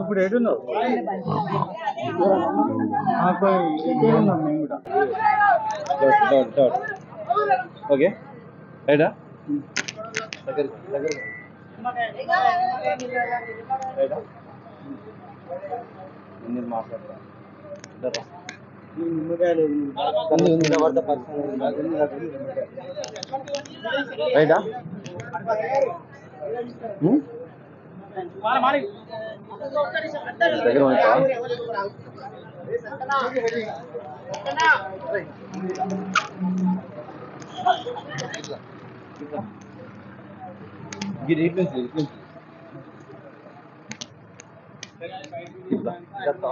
ఇప్పుడు ఎటున్నావు ఉన్నాం మేము కూడా. ఓకే. రైటా? దగ్గర నుంచి ఇటు నుంచి ఇట్లా, ఇట్లా.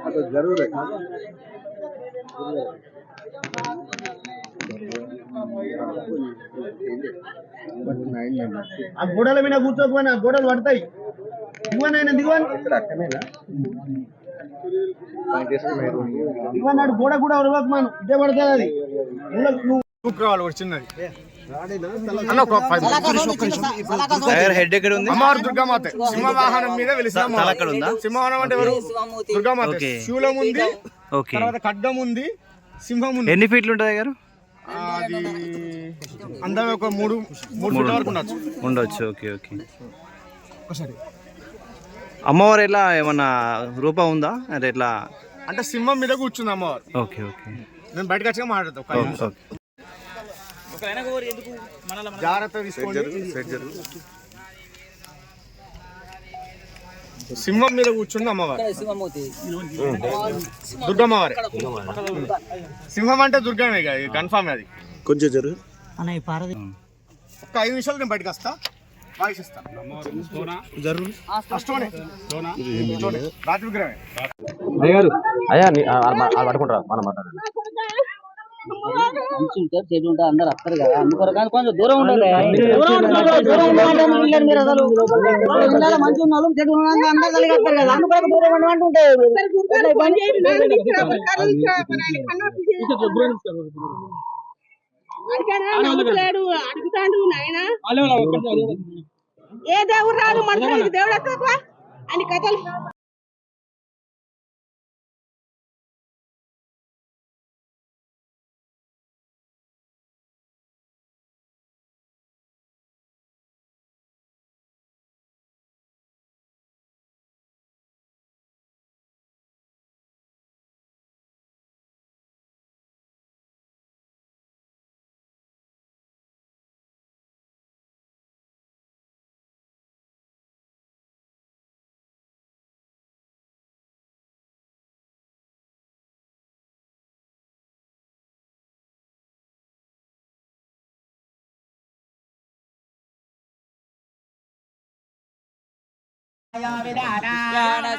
అసలు జరుగురే ఆ గోడల మీద కూర్చోకపోయినా గోడలు పడతాయి. దిగువనైనా దిగువని. దిగువన్నాడు గోడ కూడా ఉడవకు మనం. ఇదే పడుతుంది అది. ఒకటి చిన్నది. హెడ్ ఎక్కడ ఉంది? అమ్మవారు దుర్గామాత. సింహవాహనం మీద వెలిసిన అక్కడ ఉందా? సింహవాహనం అంటే ఎవరు? దుర్గామాత. శూలం ఉంది ఓకే. తర్వాత ఖడ్గం ఉంది సింహం ఉంది. ఎన్ని ఫీట్లు ఉంటుంది గారు అది అందరూ ఒక మూడు మూడు ఫీట్ల వరకు ఉండొచ్చు. ఉండొచ్చు ఓకే ఓకే. ఒకసారి. అమ్మవారు ఎలా ఏమన్నా రూపం ఉందా? అంటే ఎట్లా? అంటే సింహం మీద కూర్చుంది అమ్మవారు. Okay okay. నేను బయటకు వచ్చాక మాట్లాడతా ఒక ఐదు నిమిషాలు. జాగ్రత్త తీసుకోండి. సింహం మీద కూర్చుంది అమ్మవారు. దుర్గమ్మవారి సింహం అంటే దుర్గమే కన్ఫామ్ అది. కొంచెం జరుగు. ఒక ఐదు నిమిషాలు నేను బయటకు వస్తా. అయ్యా పట్టుకుంటారా మనం మాట్లాడాలి. మంచి ఉంటారు చెడు ఉంటారు అందరు వస్తారు కదా. అందుకొరకు కానీ కొంచెం దూరం ఉండాలి దూరం ఉండాలి, దూరం ఉండాలంటే వెళ్ళండి మీరు అసలు. ఉండాలి మంచి ఉన్న వాళ్ళు చెడు ఉన్న అందరూ కలిగి వస్తారు కదా. అందుకొరకు దూరం ఉండమంటే ఉంటాయి నవ్వుతలేడు అడుగుతాడు నాయన ఏ దేవుడు రాడు మనుషులకు దేవుడు అని కథలు.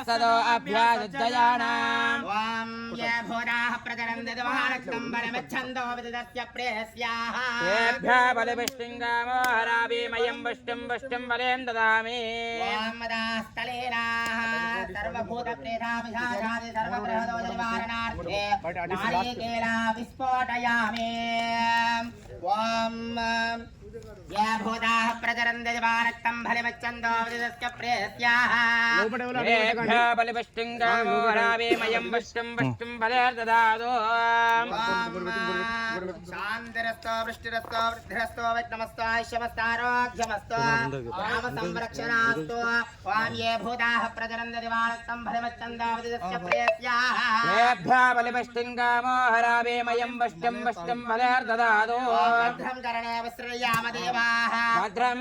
सदो अभ्यासुद्धयाणाम् त्वां ये भूराः प्रचरन्ति त्वानक्तं बलमिच्छन्दो विदस्य प्रेयस्याः तेभ्यः बलिपुष्टिङ्गामो हराभिमयं पुष्टिं पुष्टिं बलेन ददामि वामदास्तलेनाः सर्वभूतप्रेताभिषादादि सर्वग्रहदो निवारणार्थे नारिकेला विस्फोटयामि ॐ ये भूताः प्रचरन्ति दिवारक्तं फलिमच्छन्दो प्रेयस्याः। वष्टं वष्टं फलेर्ददादो शान्तिरस्तो वृष्टिरस्तो वृद्धिरस्तो विघ्नमस्तो ऐश्वमस्तारोग्यमस्तो राम संरक्षणास्तु वां ये भूताः प्रचरन्ति दिवारक्तं फलिमच्छन्दो विदितस्य प्रेयस्याः। बलिपष्टिङ्गामोहरावेमयं वष्टं वष्टं फलेर्ददादो भद्रं करणे विसृजाम देवाः भद्रं